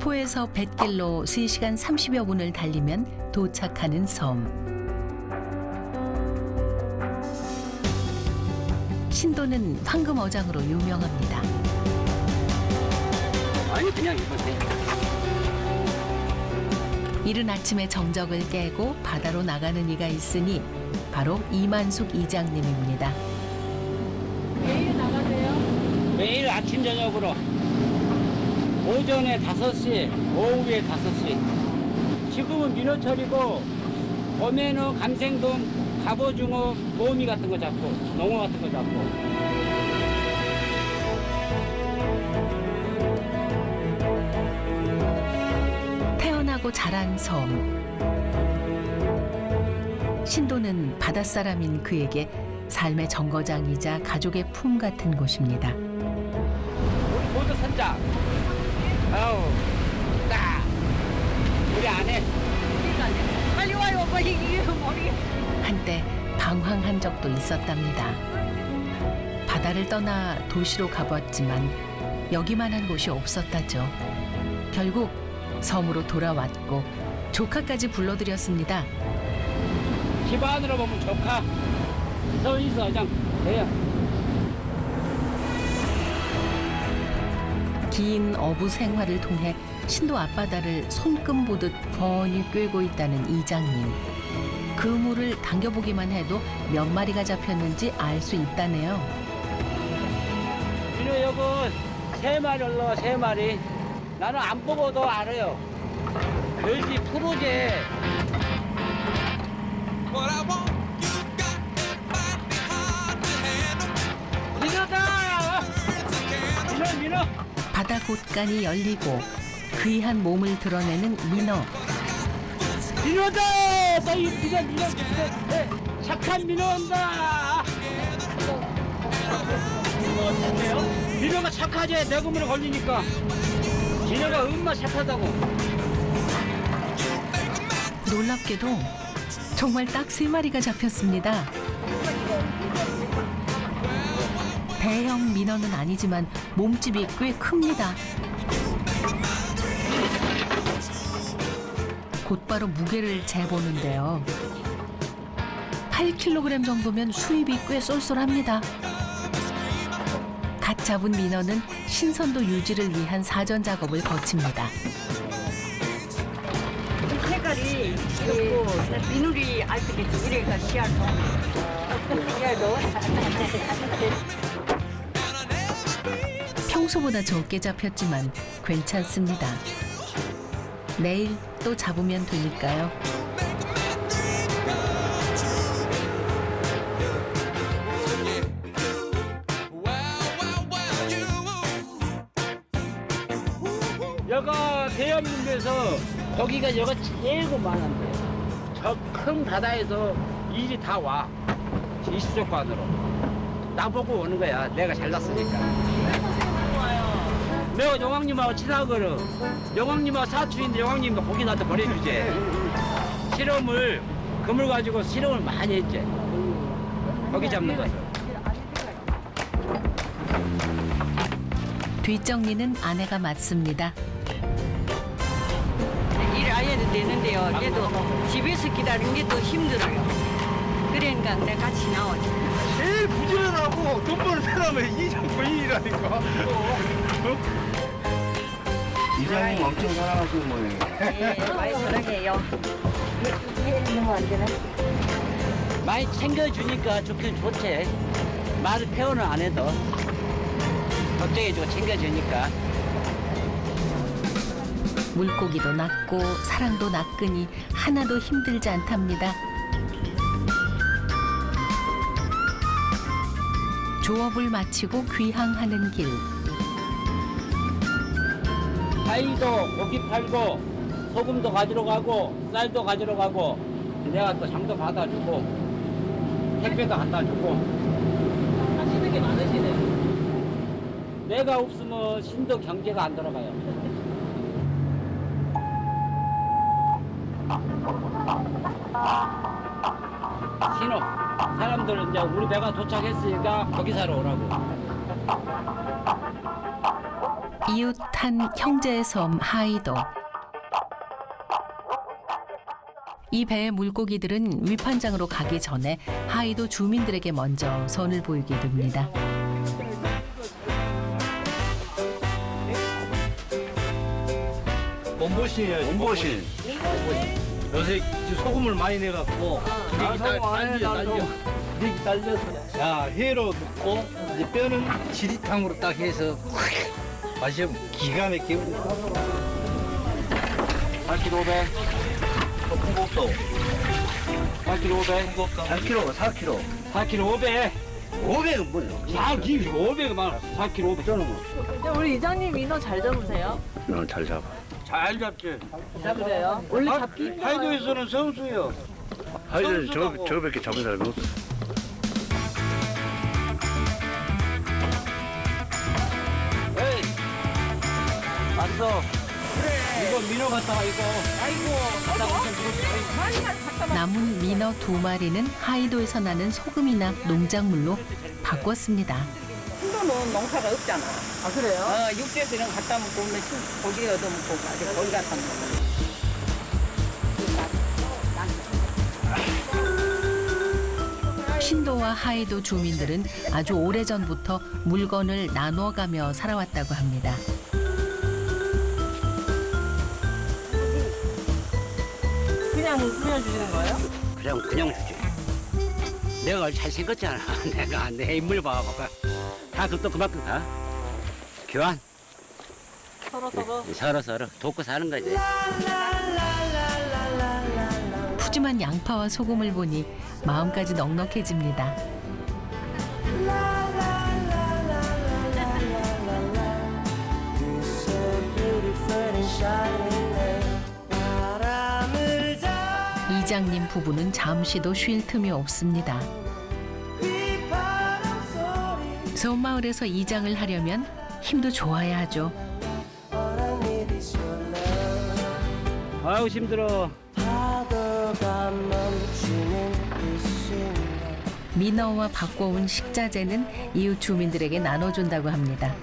목포에서 뱃길로 3시간 30여 분을 달리면 도착하는 섬. 신도는 황금 어장으로 유명합니다. 아니 그냥 입으세요. 이른 아침에 정적을 깨고 바다로 나가는 이가 있으니 바로 이만숙 이장님입니다. 매일 아침 저녁으로 오전에 5시, 오후에 5시. 지금은 민어철이고 봄에는 감생돔, 갑오징어, 모미 같은 거 잡고 농어 같은 거 잡고. 태어나고 자란 섬. 신도는 바닷사람인 그에게 삶의 정거장이자 가족의 품 같은 곳입니다. 우리 모두 선장. 아우, 딱. 우리 안에 빨리 와요 빨리 이게 머리 한때 방황한 적도 있었답니다. 바다를 떠나 도시로 가봤지만 여기만한 곳이 없었다죠. 결국 섬으로 돌아왔고 조카까지 불러들였습니다. 집 안으로 보면 조카. 서있어, 그냥 돼요. 긴 어부 생활을 통해 신도 앞바다를 손금 보듯 훤히 꿰고 있다는 이장님. 그물을 당겨보기만 해도 몇 마리가 잡혔는지 알 수 있다네요. 민호 여기 세 마리 올라와, 세 마리. 나는 안 보고도 알아요. 별지 프로제. 곳간이 열리고 귀한 몸을 드러내는 민어. 민호다! 너희 민호, 민호, 민호. 네, 착한 민호 온다! 민호가 착하지? 내 구물에 걸리니까. 민호가 얼마나 착하다고. 놀랍게도 정말 딱 세 마리가 잡혔습니다. 대형 민어는 아니지만 몸집이 꽤 큽니다. 곧바로 무게를 재보는데요. 8kg 정도면 수입이 꽤 쏠쏠합니다. 갓 잡은 민어는 신선도 유지를 위한 사전 작업을 거칩니다. 색깔이 있고 비누리 알뜨겠지 이래가 씨알도 씨알도 평소보다 적게 잡혔지만 괜찮습니다. 내일 또 잡으면 되니까요. 여가 대한민국에서 거기가 여가 제일 많은데 저 큰 바다에서 일이 다 와. 20조간으로. 나보고 오는 거야. 내가 잘났으니까. 내가 영왕님하고 친하거든. 영왕님하고 사촌인데 영왕님도 거기 나한테 보내주지. 실험을, 그물 가지고 실험을 많이 했지. 거기 잡는 것을. 뒷정리는 아내가 맡습니다. 일 아예도 되는데요 얘도 집에서 기다리는 게더 힘들어요 그러니까 내가 같이 부지런 하고 돈 버는 사람은 이장 본인이라니까. 이장님 엄청 사랑하시는 모양이에요. 예, 많이 사랑해요 많이 챙겨주니까 좋긴 좋지. 말을 표현을 안 해도. 걱정해주고 챙겨주니까. 물고기도 낫고 사랑도 낫으니 하나도 힘들지 않답니다. 조업을 마치고 귀향하는 길. 파이도 고기 팔고 소금도 가지러 가고 쌀도 가지러 가고 내가 또 장도 받아주고 택배도 갖다 주고. 하시는 게 많으시네. 내가 없으면 신도 경제가 안 돌아가요 신호 사람들 이제 우리 배가 도착했으니까 거기 사러 오라고 이웃한 형제의 섬 하이도. 이 배의 물고기들은 위판장으로 가기 전에 하이도 주민들에게 먼저 선을 보이게 됩니다. 몸보신이에요. 몸보신. 요새 소금을 많이 내갖고 아, 소금 안 해, 난 좀. 이렇게 딸려서 자 회로 넣고 이제 뼈는 지리탕으로 딱 해서 맛이 기가 막히고 8kg 500. 높은 거 없어 8kg 500. 4kg 4kg 4kg 500. 500은 뭐야 4kg 500만 원. 4kg 500. 저는 뭐. 근데 우리 이장님 민어 잘 잡으세요? 잘 잡아 잘 잡지. 그래요? 원래 잡기 힘들어요. 하이도에서는 선수예요. 하여튼 저. 저밖에 잡은 사람이 없어 에이. 왔어. 이거 민어 갔다가 이거. 아이고. 갔다가 좀 남은 민어 두 마리는 하이도에서 나는 소금이나 농작물로 바꿨습니다. 신도는 농사가 없잖아. 아 그래요? 어, 육지에서는 갖다 먹고 오면 고기 얻어먹고 가지 거기 갖다 먹고. 신도와 하이도 주민들은 아주 오래전부터 물건을 나눠가며 살아왔다고 합니다. 그냥 그냥 주시는 거예요? 그냥 그냥 주지. 내가 잘생겼잖아. 내가 내 인물 봐봐. 다 그것도 그만큼 다. 교환. 서로 서로. 서로 서로 돕고 사는 거지. 푸짐한 양파와 소금을 보니 마음까지 넉넉해집니다. 이장님 부부는 잠시도 쉴 틈이 없습니다. 섬마을에서 이장을 하려면 힘도 좋아야 하죠. 아유 힘들어. 민어와 바꿔온 식자재는 이웃 주민들에게 나눠준다고 합니다.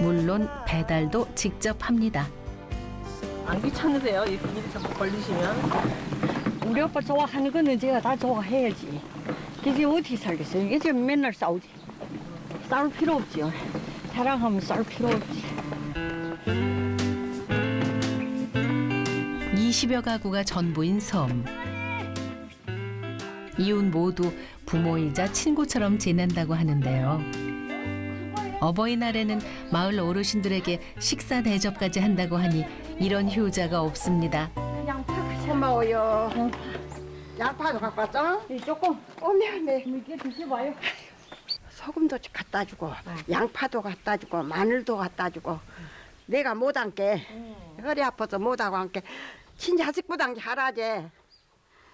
물론 배달도 직접 합니다. 안 귀찮으세요? 이 일이 자꾸 걸리시면? 우리 오빠 좋아하는 거는 제가 다 좋아해야지. 그게 어떻게 살겠어요? 이게 지금 맨날 싸우지. 싸울 필요 없지요. 사랑하면 싸울 필요 없지. 20여 가구가 전부인 섬. 이웃 모두 부모이자 친구처럼 지낸다고 하는데요. 어버이날에는 마을 어르신들에게 식사 대접까지 한다고 하니 이런 효자가 없습니다. 고마워요. 양파도 갖고 왔어? 이 조금 오메, 오메. 이렇게 드셔봐요. 소금도 갖다 주고, 양파도 갖다 주고, 마늘도 갖다 주고. 내가 못 앉게. 허리 아파서 못 하고 앉게. 친자식보다 앉게 하라지.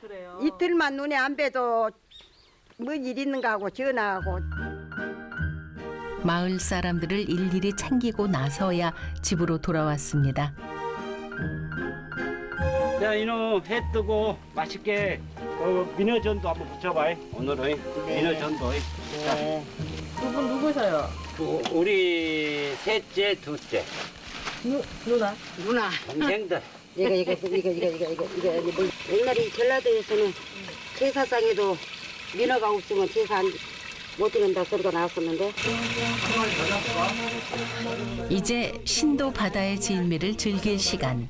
그래요. 이틀만 눈에 안 뵈도 뭐일 있는가 하고 전화하고. 마을 사람들을 일일이 챙기고 나서야 집으로 돌아왔습니다. 자 이놈 해 뜨고 맛있게 어, 민어전도 한번 붙여봐. 오늘은 민어전도. 네. 두분 누구세요? 그, 우리 셋째, 둘째 누, 누나? 누나. 동생들. 이거, 이거, 이거, 이거, 이거, 이거, 이거, 이거. 뭐, 옛날에 전라도에서는 제사상에도 민어가 없으면 제사 안, 못 드는다 소리가 나왔었는데. 이제 신도 바다의 진미를 즐길 시간.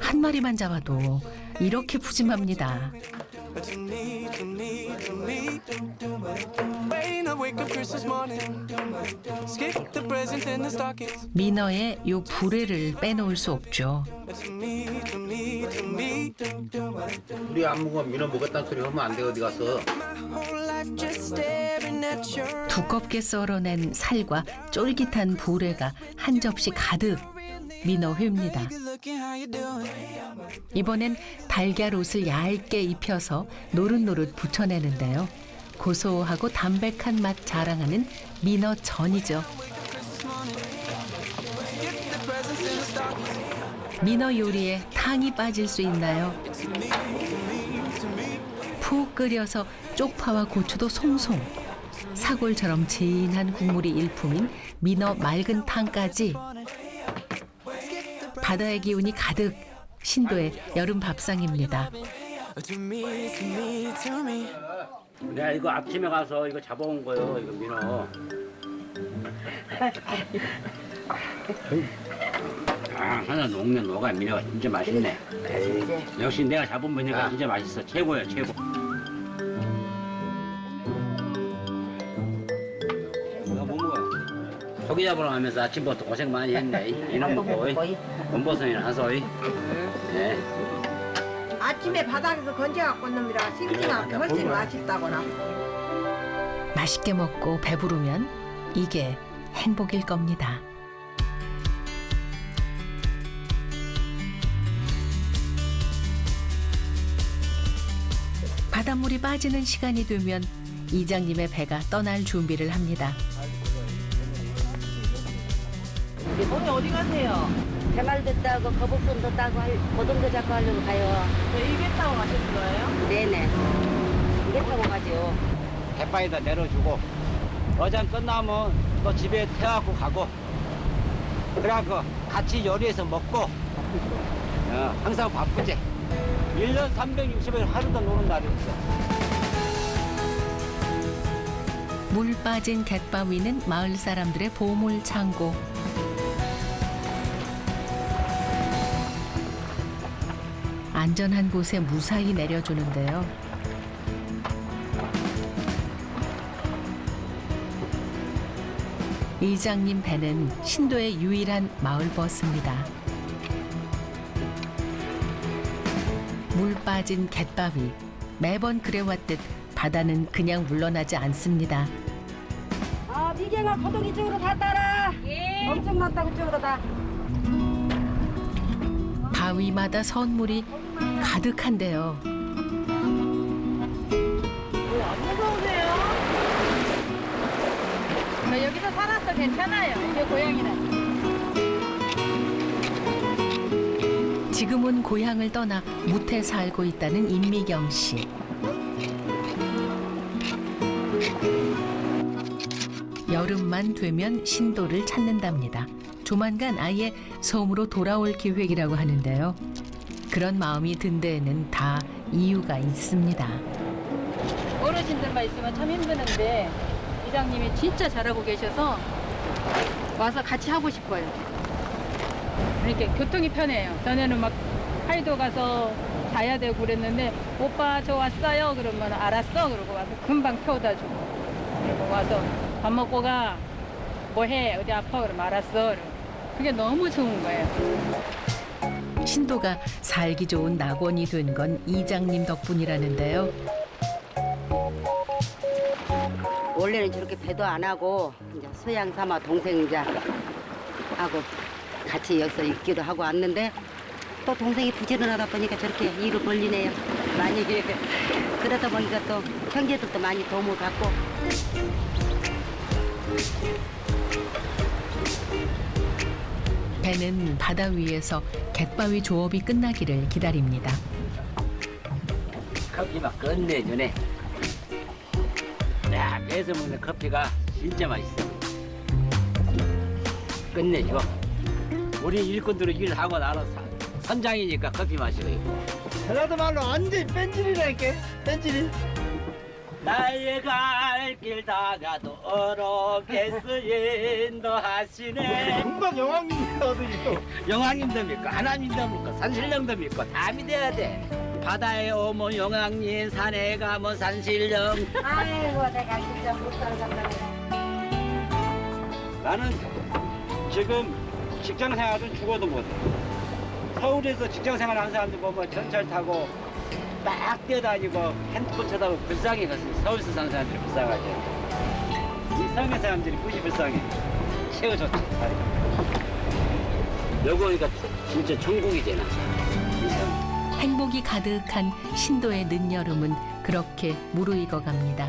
한 마리만 잡아도 이렇게 푸짐합니다. But to me, to me, to me. Wait, I wake up Christmas morning. Skip the presents and the stockings. 민어의 요 불에를 빼놓을 수 없죠. But to me, to me, to me. 우리 안 먹어 민어 먹었다는 소리 하면 안 돼 어디 가서 My whole life just staring at your 두껍게 썰어낸 살과 쫄깃한 불에가 한 접시 가득 민어회입니다. 이번엔 달걀 옷을 얇게 입혀서 노릇노릇 부쳐내는데요. 고소하고 담백한 맛 자랑하는 민어전이죠. 민어 요리에 탕이 빠질 수 있나요? 푹 끓여서 쪽파와 고추도 송송. 사골처럼 진한 국물이 일품인 민어 맑은 탕까지 바다의 기운이 가득 신도의 여름 밥상입니다. 내가 이거 아침에 가서 이거 잡아온 거요. 이거 민어. 아, 하나 녹면 녹아 민어가 진짜 맛있네. 역시 내가 잡은 민어가 진짜 맛있어. 최고야 최고. 고기 잡으러 가면서 아침부터 고생 많이 했네. 이놈 먹고, 원보성이나 하소. 네. 아침에 바닥에서 건져갖고 온 놈이라 싱싱하게 훨씬 맛있다거나. 맛있게 먹고 배부르면 이게 행복일 겁니다. 바닷물이 빠지는 시간이 되면 이장님의 배가 떠날 준비를 합니다. 오늘 어디 가세요? 대말도 따고 거북선도 따고 할- 고등도 잡고 하려고 가요. 저 이게 타고 가시는 거예요? 네네. 이게 타고 가죠. 갯바위다 내려주고 어장 끝나면 또 집에 태워갖고 가고 그래갖고 같이 요리해서 먹고 어, 항상 바쁘지 1년 360일 하루도 노는 날이 없어 물 빠진 갯바 위는 마을 사람들의 보물 창고. 안전한 곳에 무사히 내려주는데요. 이장님 배는 신도의 유일한 마을 버스입니다. 물 빠진 갯바위 매번 그래왔듯 바다는 그냥 물러나지 않습니다. 아, 미경아, 고동 이쪽으로 다 따라. 예. 엄청 많다, 그쪽으로 다. 바위마다 선물이 가득한데요. 안 무서우세요? 나 여기서 살았어 괜찮아요. 이게 고향이라. 지금은 고향을 떠나 무태 살고 있다는 임미경 씨. 여름만 되면 신도를 찾는답니다. 조만간 아예 섬으로 돌아올 계획이라고 하는데요. 그런 마음이 든 데에는 다 이유가 있습니다. 어르신들만 있으면 참 힘드는데 이장님이 진짜 잘하고 계셔서 와서 같이 하고 싶어요. 이렇게 교통이 편해요. 전에는 막 하이도 가서 자야 되고 그랬는데 오빠 저 왔어요. 그러면 알았어. 그러고 와서 금방 태워다 주고 그리고 와서 밥 먹고 가. 뭐 해? 어디 아파? 그러면 알았어. 그게 너무 좋은 거예요. 신도가 살기 좋은 낙원이 된 건 이장님 덕분이라는데요. 원래는 저렇게 배도 안 하고, 이제 소양 삼아 동생 이제 하고 같이 여기서 있기도 하고 왔는데, 또 동생이 부지런하다 보니까 저렇게 일을 벌리네요. 많이. 그러다 보니까 또 형제들도 많이 도움을 받고. 배는 바다 위에서 갯바위 조업이 끝나기를 기다립니다. 커피 막 끝내주네 야 배에서 먹는 커피가 진짜 맛있어. 끝내줘. 우리 일꾼들은 일하고 나서 선장이니까 커피 마시고 있고. 전라도 말로 완전 뺀질이라니까 뺀질이 나의 갈길 다가도 어렵겠어 인도 하시네. 금방 영왕님 어디 또 영왕님도 믿고 하나님도 믿고 산신령도 믿고 다 믿어야 돼. 바다에 오면 영왕님 산에 가면 산신령. 아이고, 내가 진짜 못 살겠다. 나는 지금 직장 생활은 죽어도 못해. 서울에서 직장 생활 하는 사람들 보면 전철 타고 막 뛰어다니고 핸드폰 쳐다보고 불쌍해 가서 서울에서 사는 사람들이 불쌍하지 이 섬의 사람들이 굳이 불쌍해 채워줬지 여기 오니까 진짜 천국이잖아 이 섬. 행복이 가득한 신도의 늦여름은 그렇게 무르익어 갑니다.